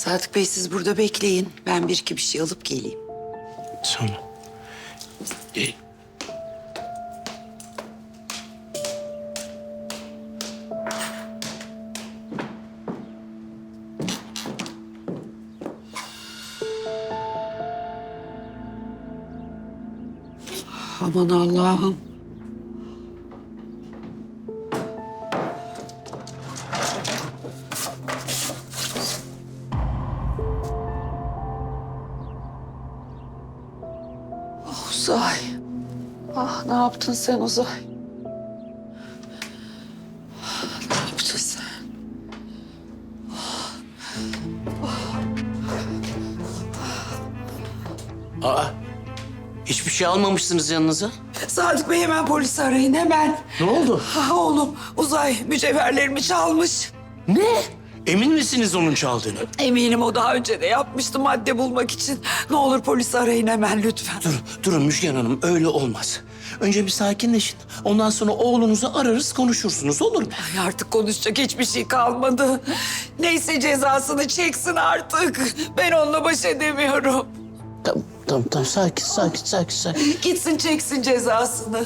Sadık Bey siz burada bekleyin. Ben bir iki bir şey alıp geleyim. Sonra. E, Aman Allah'ım. Uzay. Ah ne yaptın sen Uzay? Ne yaptın sen? aa, hiçbir şey almamışsınız yanınıza. Sadık Bey hemen polisi arayın hemen. Ne oldu? Ah, oğlum Uzay mücevherlerimi çalmış. Ne? Emin misiniz onun çaldığını? Eminim o daha önce de yapmıştı madde bulmak için. Ne olur polisi arayın hemen lütfen. Durun, durun Müjgan Hanım öyle olmaz. Önce bir sakinleşin. Ondan sonra oğlunuzu ararız konuşursunuz olur mu? Ay artık konuşacak hiçbir şey kalmadı. Neyse cezasını çeksin artık. Ben onunla baş edemiyorum. Tamam, tamam, tamam. Sakin, sakin, sakin, sakin. Gitsin çeksin cezasını.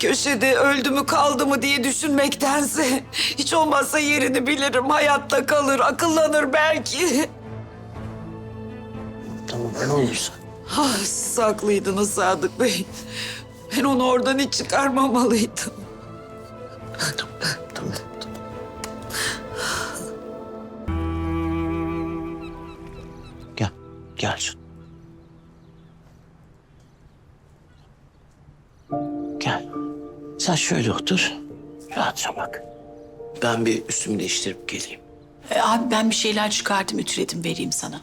Köşede öldü mü kaldı mı diye düşünmektense... ...hiç olmazsa yerini bilirim, hayatta kalır, akıllanır belki. Tamam, ne olursa. Ah, siz haklıydınız Sadık Bey. Ben onu oradan hiç çıkarmamalıydım. Tamam, tamam. Gel, gel canım. Sen şöyle otur. Rahatça bak. Ben bir üstümü değiştirip geleyim. E, abi ben bir şeyler çıkardım, ütüledim vereyim sana.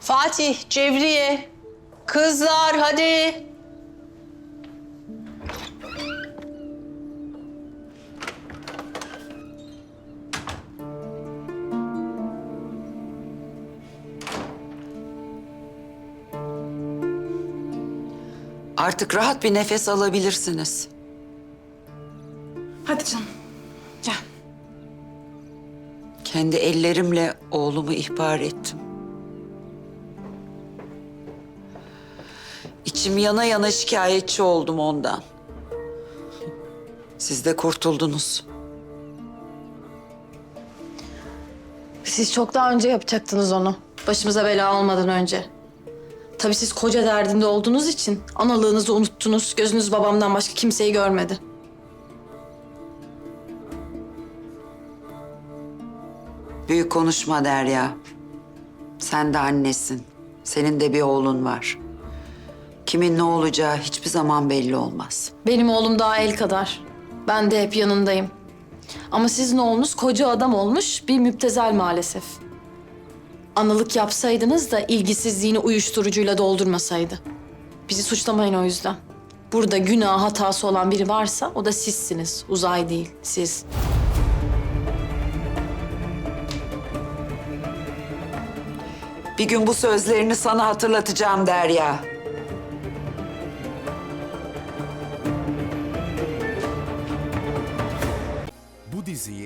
Fatih, Cevriye, kızlar hadi. Artık rahat bir nefes alabilirsiniz. Hadi canım, gel. Kendi ellerimle oğlumu ihbar ettim. İçim yana yana şikayetçi oldum ondan. Siz de kurtuldunuz. Siz çok daha önce yapacaktınız onu. Başımıza bela olmadan önce. Tabii siz koca derdinde olduğunuz için analığınızı unuttunuz. Gözünüz babamdan başka kimseyi görmedi. Büyük konuşma Derya. Sen de annesin. Senin de bir oğlun var. Kimin ne olacağı hiçbir zaman belli olmaz. Benim oğlum daha el kadar. Ben de hep yanındayım. Ama sizin oğlunuz koca adam olmuş bir müptezel maalesef. Analık yapsaydınız da ilgisizliğini uyuşturucuyla doldurmasaydı. Bizi suçlamayın o yüzden. Burada günah hatası olan biri varsa o da sizsiniz. Uzay değil, siz. Bir gün bu sözlerini sana hatırlatacağım Derya.